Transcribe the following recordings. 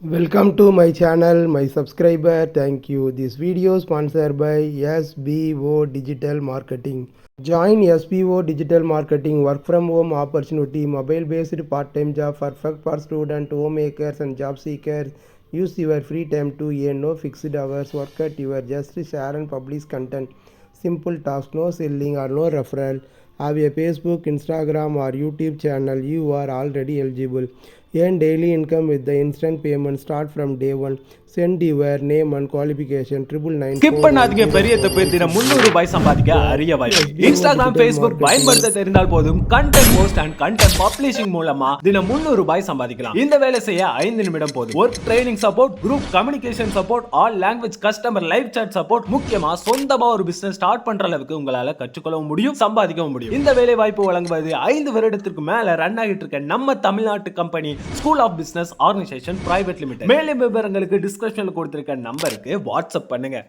Welcome to my channel, my subscriber. Thank you. This video sponsored by SBO Digital Marketing. Join SBO Digital Marketing work from home opportunity, mobile based part time job perfect for student, homemakers, and job seekers. Use your free time to earn no fixed hours. Work at your just share and publish content. Simple task, no selling or no referral. Have a Facebook, Instagram, or YouTube channel. You are already eligible. Earn daily income with the instant payment. Start from day one. Send your name and qualification. Triple nine. Skip பண்ணாதீங்க பெரிய தப்பு தினம் முன்னூறு ரூபாய் சம்பாதிக்க அரிய வாய்ப்பு Instagram Facebook பயன்படுத்த தெரிந்தால் போதும் content post and content publishing மூலமா தினம் முன்னூறு ரூபாய் சம்பாதிக்கலாம் இந்த வேலை செய்ய ஐந்து நிமிடம் போதும் work training support group communication support all language customer live chat support முக்கியமா சொந்தமா ஒரு பிசினஸ் ஸ்டார்ட் பண்ற அளவுக்கு உங்களால கற்றுக்கொள்ளவும் முடியும் சம்பாதிக்கவும் முடியும் இந்த வேலை வாய்ப்பு வழங்குவது ஐந்து வருடத்திற்கு மேல ரன் ஆகிட்டு இருக்க நம்ம தமிழ்நாட்டு company school of business organisation private limited மேலும் விவரங்களுக்கு டிஸ்கிரிப்ஷனில் கொடுத்துருக்க நம்பருக்கு வாட்ஸ்அப் பண்ணுங்க.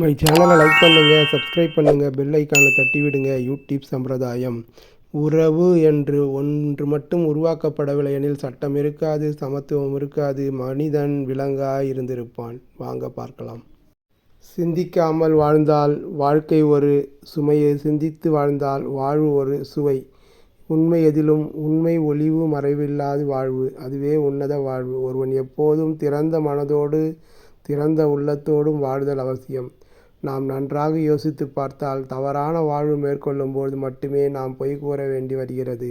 மை சேனலை லைக் பண்ணுங்க சப்ஸ்கிரைப் பண்ணுங்க பெல் ஐக்கானை தட்டி விடுங்க. யூடியூப் சம்பிரதாயம். உறவு என்று ஒன்று மட்டும் உருவாக்கப்படவில்லை எனில் சட்டம் இருக்காது சமத்துவம் இருக்காது மனிதன் விலங்காக இருந்திருப்பான். வாங்க பார்க்கலாம். சிந்திக்காமல் வாழ்ந்தால் வாழ்க்கை ஒரு சுமையை சிந்தித்து வாழ்ந்தால் வாழ்வு ஒரு சுவை. உண்மை எதிலும் உண்மை ஒளிவு மறைவில்லாது வாழ்வு. அதுவே உன்னத வாழ்வு. ஒருவன் எப்போதும் திறந்த மனதோடு திறந்த உள்ளத்தோடும் வாழ்தல் அவசியம். நாம் நன்றாக யோசித்து பார்த்தால் தவறான வாழ்வு மேற்கொள்ளும்போது மட்டுமே நாம் பொய் கூற வேண்டி வருகிறது.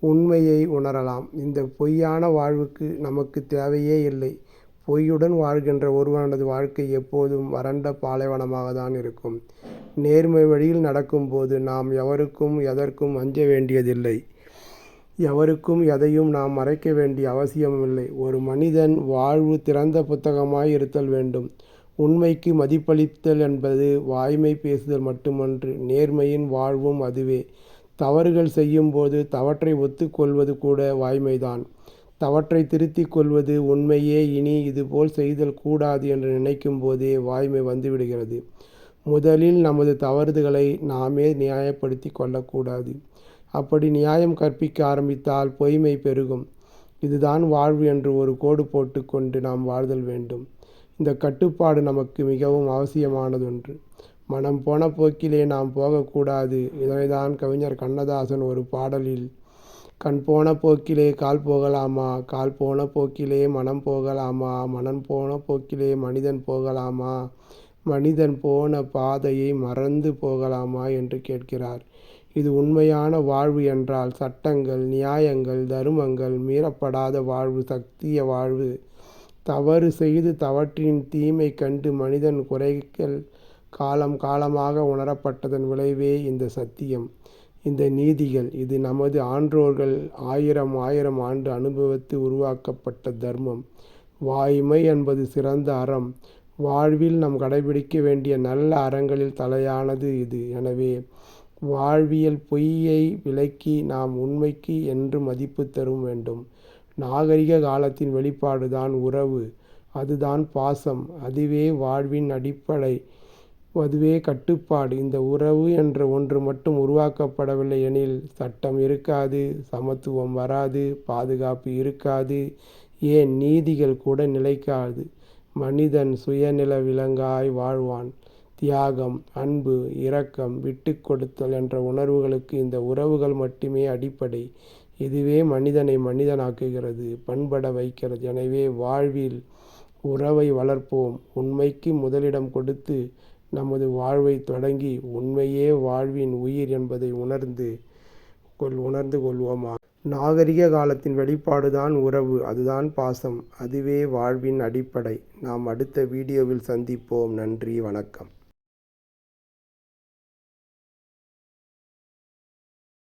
உண்மையை உணரலாம். இந்த பொய்யான வாழ்வுக்கு நமக்கு தேவையே இல்லை. பொய்யுடன் வாழ்கின்ற ஒருவனது வாழ்க்கை எப்போதும் வறண்ட பாலைவனமாக தான் இருக்கும். நேர்மை வழியில் நடக்கும்போது நாம் எவருக்கும் எதற்கும் அஞ்ச வேண்டியதில்லை. எவருக்கும் எதையும் நாம் மறைக்க வேண்டிய அவசியமில்லை. ஒரு மனிதன் வாழ்வு திறந்த புத்தகமாய் இருத்தல் வேண்டும். உண்மைக்கு மதிப்பளித்தல் என்பது வாய்மை பேசுதல் மட்டுமன்று நேர்மையின் வாழ்வும் அதுவே. தவறுகள் செய்யும்போது தவற்றை ஒத்துக்கொள்வது கூட வாய்மைதான். தவற்றை திருத்திக் கொள்வது உண்மையே இனி இதுபோல் செய்தல் கூடாது என்று நினைக்கும் போதே வாய்மை வந்துவிடுகிறது. முதலில் நமது தவறுதலை நாமே நியாயப்படுத்தி கொள்ளக்கூடாது. அப்படி நியாயம் கற்பிக்க ஆரம்பித்தால் பொய்மை பெருகும். இதுதான் வாழ்வு என்று ஒரு கோடு போட்டுக்கொண்டு நாம் வாழ்தல் வேண்டும். இந்த கட்டுப்பாடு நமக்கு மிகவும் அவசியமானதொன்று. மனம் போன போக்கிலே நாம் போகக்கூடாது. இதனைதான் கவிஞர் கண்ணதாசன் ஒரு பாடலில் கண் போன போக்கிலே கால் போகலாமா? கால் போன போக்கிலே மனம் போகலாமா? மனம் போன போக்கிலே மனிதன் போகலாமா? மனிதன் போன பாதையை மறந்து போகலாமா? என்று கேட்கிறார். இது உண்மையான வாழ்வு என்றால் சட்டங்கள் நியாயங்கள் தருமங்கள் மீறப்படாத வாழ்வு சக்திய வாழ்வு. தவறு செய்து தவற்றின் தீமை கண்டு மனிதன் குறைகள் காலம் காலமாக உணரப்பட்டதன் விளைவே இந்த சத்தியம். இந்த நீதிகள் இது நமது ஆன்றோர்கள் ஆயிரம் ஆயிரம் ஆண்டு அனுபவித்து உருவாக்கப்பட்ட தர்மம். வாய்மை என்பது சிறந்த அறம். வாழ்வில் நாம் கடைபிடிக்க வேண்டிய நல்ல அறங்களில் தலையானது இது. எனவே வாழ்வியல் பொய்யை விலக்கி நாம் உண்மைக்கு என்று மதிப்பு தரும் வேண்டும். நாகரிக காலத்தின் வெளிப்பாடுதான் உறவு. அதுதான் பாசம். அதுவே வாழ்வின் அடிப்படை. அதுவே கட்டுப்பாடு. இந்த உறவு என்ற ஒன்று மட்டும் உருவாக்கப்படவில்லை எனில் சட்டம் இருக்காது சமத்துவம் வராது பாதுகாப்பு இருக்காது ஏன் நீதிகள் கூட நிலைக்காது. மனிதன் சுயநில விலங்காய் வாழ்வான். தியாகம் அன்பு இரக்கம் விட்டு கொடுத்தல் என்ற உணர்வுகளுக்கு இந்த உறவுகள் மட்டுமே அடிப்படை. இதுவே மனிதனை மனிதனாக்குகிறது பண்பட வைக்கிறது. எனவே வாழ்வில் உறவை வளர்ப்போம். உண்மைக்கு முதலிடம் கொடுத்து நமது வாழ்வை தொடங்கி உண்மையே வாழ்வின் உயிர் என்பதை உணர்ந்து கொள் உணர்ந்து கொள்வோமா? நாகரிக காலத்தின் வெளிப்பாடுதான் உறவு அதுதான் பாசம். அதுவே வாழ்வின் அடிப்படை. நாம் அடுத்த வீடியோவில் சந்திப்போம். நன்றி வணக்கம்.